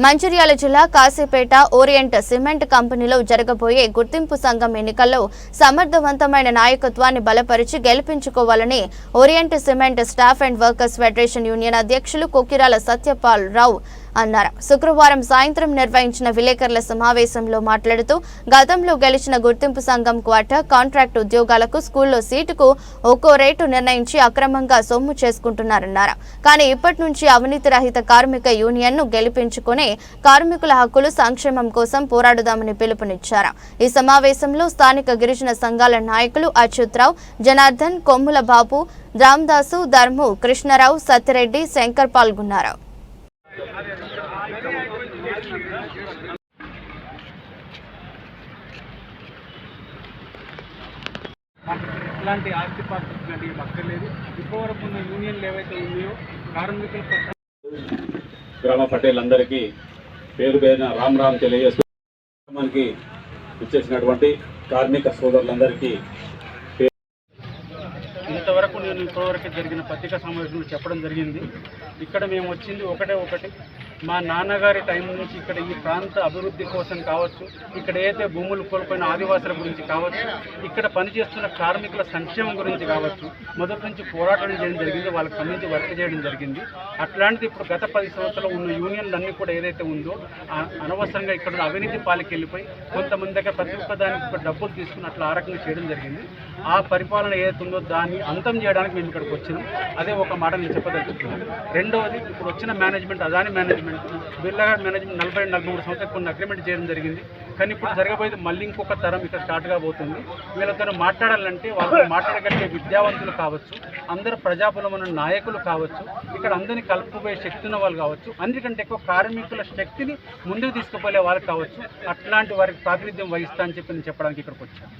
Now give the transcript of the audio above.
మంచిర్యాల జిల్లా Kasipet orient cement కంపెనీలో జరగబోయే గుర్తింపు సంఘం ఎన్నికల్లో సమర్థవంతమైన నాయకత్వాన్ని బలపరిచి గెలిపించుకోవాలని Orient cement staff and workers federation union అధ్యక్షులు కొకిరాల సత్యపాల్ రావు అన్నారు. శుక్రవారం సాయంత్రం నిర్వహించిన విలేకరుల సమావేశంలో మాట్లాడుతూ గతంలో గెలిచిన గుర్తింపు సంఘం క్వార్టర్ కాంట్రాక్ట్ ఉద్యోగాలకు స్కూల్లో సీటుకు ఒక్కో రేటు నిర్ణయించి అక్రమంగా సొమ్ము చేసుకుంటున్నారన్నారు. కానీ ఇప్పటి నుంచి అవినీతి రహిత కార్మిక యూనియన్ను గెలిపించుకుని కార్మికుల హక్కులు సంక్షేమం కోసం పోరాడుదామని పిలుపునిచ్చారు. ఈ సమావేశంలో స్థానిక గిరిజన సంఘాల నాయకులు అచ్యుత్రావు జనార్దన్ కొమ్ముల బాబు రామదాసు ధర్ము కృష్ణరావు సత్యరెడ్డి శంకర్ పాల్గొన్నారు. మాకు ఇట్లాంటి ఆస్తి పాత్రలు లాంటివి అక్కర్లేదు ఇప్పటివరకు ఉన్న యూనియన్లు ఏవైతే ఉన్నాయో కార్మికుల పట్ల గ్రామ పటేలందరికీ పేరు పేరున రామ్ రామ్ తెలియజేస్తూ మనకి ఇచ్చేసినటువంటి కార్మిక సోదరులందరికీ ఇంతవరకు నేను ఇప్పటివరకు జరిగిన పత్రికా సమావేశంలో చెప్పడం జరిగింది. ఇక్కడ మేము వచ్చింది ఒకటే ఒకటి. మా నాన్నగారి టైం నుంచి ఇక్కడ ఈ ప్రాంత అభివృద్ధి కోసం కావచ్చు ఇక్కడ ఏదైతే భూములు కోల్పోయిన ఆదివాసుల గురించి కావచ్చు ఇక్కడ పనిచేస్తున్న కార్మికుల సంక్షేమం గురించి కావచ్చు మొదటి నుంచి పోరాటం చేయడం జరిగింది వాళ్ళకి సంబంధించి వర్క్ చేయడం జరిగింది. అట్లాంటిది ఇప్పుడు గత పది సంవత్సరాలు ఉన్న యూనియన్లన్నీ కూడా ఏదైతే ఉందో అనవసరంగా ఇక్కడ అవినీతి పాలకి వెళ్ళిపోయి కొంతమంది దగ్గర ప్రతి ఒక్క దానికి డబ్బులు తీసుకుని అట్లా ఆ రకంగా చేయడం జరిగింది. ఆ పరిపాలన ఏదైతే ఉందో దాన్ని అంతం చేయడానికి మేము ఇక్కడికి వచ్చినాం. అదే ఒక మాట నేను చెప్పదలుచుకున్నాను. రెండవది ఇప్పుడు వచ్చిన management Adani management Birla management నలభై నలభై మూడు సంవత్సరాలు కొన్ని అగ్రిమెంట్ చేయడం జరిగింది. కానీ ఇప్పుడు జరగబోయేది మళ్ళీ ఇంకొక తరం ఇక్కడ స్టార్ట్ కాబోతుంది. వీళ్ళతో మాట్లాడాలంటే వాళ్ళతో మాట్లాడగలిగే విద్యావంతులు కావచ్చు అందరూ ప్రజాబలమైన నాయకులు కావచ్చు ఇక్కడ అందరినీ కలుపుకుపోయే శక్తి ఉన్న వాళ్ళు కావచ్చు అందుకంటే ఎక్కువ కార్మికుల శక్తిని ముందుకు తీసుకుపోయే వాళ్ళు కావచ్చు. అట్లాంటి వారికి ప్రాతినిధ్యం వహిస్తా అని చెప్పి నేను చెప్పడానికి ఇక్కడికి వచ్చాను.